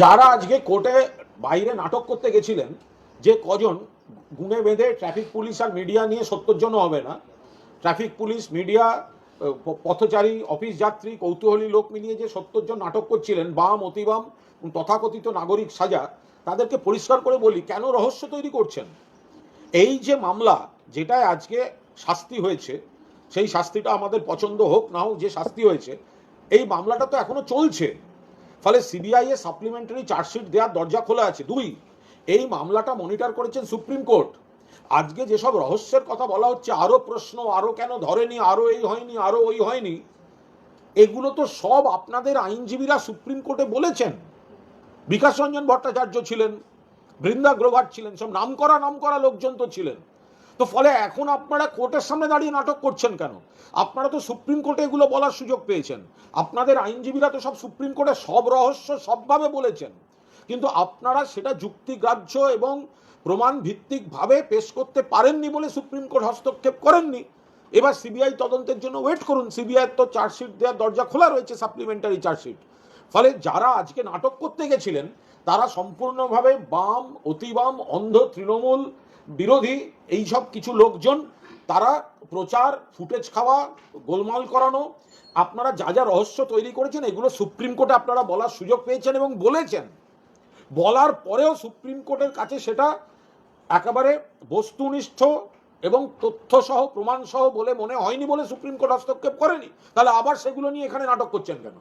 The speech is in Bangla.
যারা আজকে কোর্টে বাইরে নাটক করতে গেছিলেন, যে কজন গুনে বেঁধে ট্রাফিক পুলিশ আর মিডিয়া নিয়ে সত্তর জন হবে না, ট্রাফিক পুলিশ, মিডিয়া পথচারী, অফিস যাত্রী, কৌতূহলী লোক মিলিয়ে যে সত্তর জন নাটক করছিলেন, বাম, অতিবাম তথাকথিত নাগরিক সাজা, তাদেরকে পরিষ্কার করে বলি, কেন রহস্য তৈরি করছেন? এই যে মামলা যেটায় আজকে শাস্তি হয়েছে, সেই শাস্তিটা আমাদের পছন্দ হোক না হোক, যে শাস্তি হয়েছে, এই মামলাটা তো এখনও চলছে। ফলে সিবিআই এ সাপ্লিমেন্টারি চার্জশিট দেওয়ার দরজা খোলা আছে। দুই, এই মামলাটা মনিটর করেছেন সুপ্রিম কোর্ট। আজকে যেসব রহস্যের কথা বলা হচ্ছে, আরও প্রশ্ন, আরও কেন ধরেনি, আরও এই হয়নি, আরও ওই হয়নি, এগুলো তো সব আপনাদের আইনজীবীরা সুপ্রিম কোর্টে বলেছেন। বিকাশ রঞ্জন ভট্টাচার্য ছিলেন, বৃন্দা গ্রোভার ছিলেন, সব নাম করা নাম করা লোকজন তো ছিলেন। তো ফলে এখন আপনারা কোর্টের সামনে দাঁড়িয়ে নাটক করছেন কেন? আপনারা তো সুপ্রিম কোর্টে এগুলো বলার সুযোগ পেয়েছেন। আপনাদের আইনজীবীরা তো সব সুপ্রিম কোর্টে সব রহস্য সবভাবে বলেছেন। কিন্তু আপনারা সেটা যুক্তিগ্রাহ্য এবং প্রমাণ ভিত্তিকভাবে পেশ করতে পারেননি বলে সুপ্রিম কোর্ট হস্তক্ষেপ করেননি। এবার সিবিআই তদন্তের জন্য ওয়েট করুন। সিবিআই তো চার্জশিট দেওয়ার দরজা খোলা রয়েছে, সাপ্লিমেন্টারি চার্জশিট। ফলে যারা আজকে নাটক করতে গেছিলেন, তারা সম্পূর্ণভাবে বাম, অতিবাম, অন্ধ তৃণমূল বিরোধী এই সব কিছু লোকজন, তারা প্রচার, ফুটেজ খাওয়া, গোলমাল করানো, আপনারা যা যা রহস্য তৈরি করেছেন, এগুলো সুপ্রিম কোর্টে আপনারা বলার সুযোগ পেয়েছেন এবং বলেছেন। বলার পরেও সুপ্রিম কোর্টের কাছে সেটা একেবারে বস্তুনিষ্ঠ এবং তথ্যসহ, প্রমাণসহ বলে মনে হয়নি বলে সুপ্রিম কোর্ট হস্তক্ষেপ করেনি। তাহলে আবার সেগুলো নিয়ে এখানে নাটক করছেন কেন?